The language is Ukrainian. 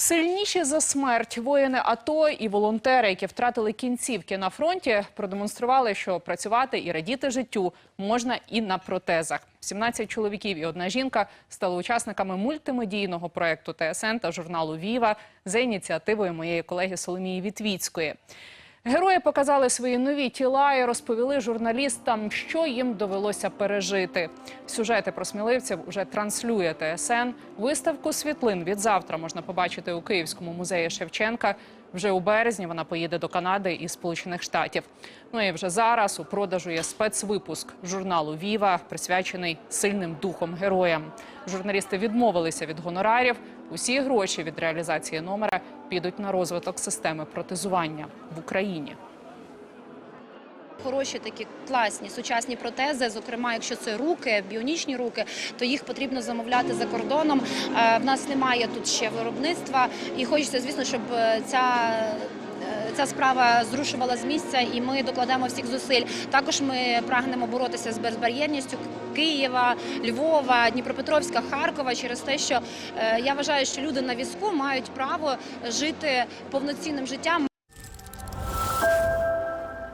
Сильніші за смерть воїни АТО і волонтери, які втратили кінцівки на фронті, продемонстрували, що працювати і радіти життю можна і на протезах. 17 чоловіків і одна жінка стали учасниками мультимедійного проекту ТСН та журналу Віва за ініціативою моєї колеги Соломії Вітвіцької. Герої показали свої нові тіла і розповіли журналістам, що їм довелося пережити. Сюжети про сміливців уже транслює ТСН. Виставку світлин від завтра можна побачити у Київському музеї Шевченка. Вже у березні вона поїде до Канади і Сполучених Штатів. Ну і вже зараз у продажу є спецвипуск журналу Віва, присвячений сильним духом героям. Журналісти відмовилися від гонорарів. Усі гроші від реалізації номера підуть на розвиток системи протезування в Україні. Хороші такі класні сучасні протези. Зокрема, якщо це руки, біонічні руки, то їх потрібно замовляти за кордоном. Е, В нас немає тут ще виробництва, і хочеться, звісно, щоб е, ця. е, Ця справа зрушувала з місця, і ми докладемо всіх зусиль. Також ми прагнемо боротися з безбар'єрністю Києва, Львова, Дніпропетровська, Харкова через те, що я вважаю, що люди на візку мають право жити повноцінним життям,